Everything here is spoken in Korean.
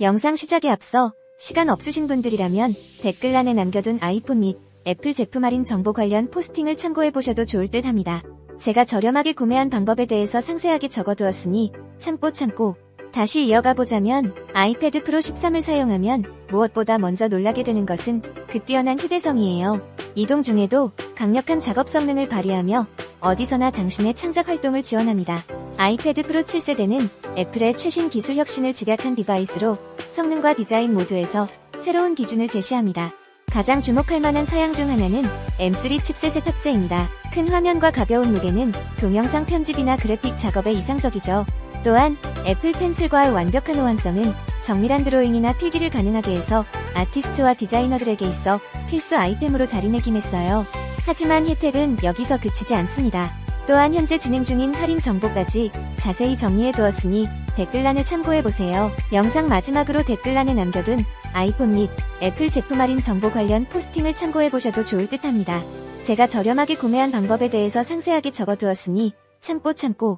영상 시작에 앞서 시간 없으신 분들이라면 댓글란에 남겨둔 아이폰 및 애플 제품 할인 정보 관련 포스팅을 참고해보셔도 좋을 듯 합니다. 제가 저렴하게 구매한 방법에 대해서 상세하게 적어두었으니 참고 참고 다시 이어가 보자면 아이패드 프로 13을 사용하면 무엇보다 먼저 놀라게 되는 것은 그 뛰어난 휴대성이에요. 이동 중에도 강력한 작업 성능을 발휘하며 어디서나 당신의 창작 활동을 지원합니다. 아이패드 프로 7세대는 애플의 최신 기술 혁신을 집약한 디바이스로 성능과 디자인 모두에서 새로운 기준을 제시합니다. 가장 주목할 만한 사양 중 하나는 M3 칩셋의 탑재입니다. 큰 화면과 가벼운 무게는 동영상 편집이나 그래픽 작업에 이상적이죠. 또한 애플 펜슬과의 완벽한 호환성은 정밀한 드로잉이나 필기를 가능하게 해서 아티스트와 디자이너들에게 있어 필수 아이템으로 자리매김했어요. 하지만 혜택은 여기서 그치지 않습니다. 또한 현재 진행 중인 할인 정보까지 자세히 정리해 두었으니 댓글란을 참고해 보세요. 영상 마지막으로 댓글란에 남겨둔 아이폰 및 애플 제품 할인 정보 관련 포스팅을 참고해 보셔도 좋을 듯 합니다. 제가 저렴하게 구매한 방법에 대해서 상세하게 적어두었으니 참고 참고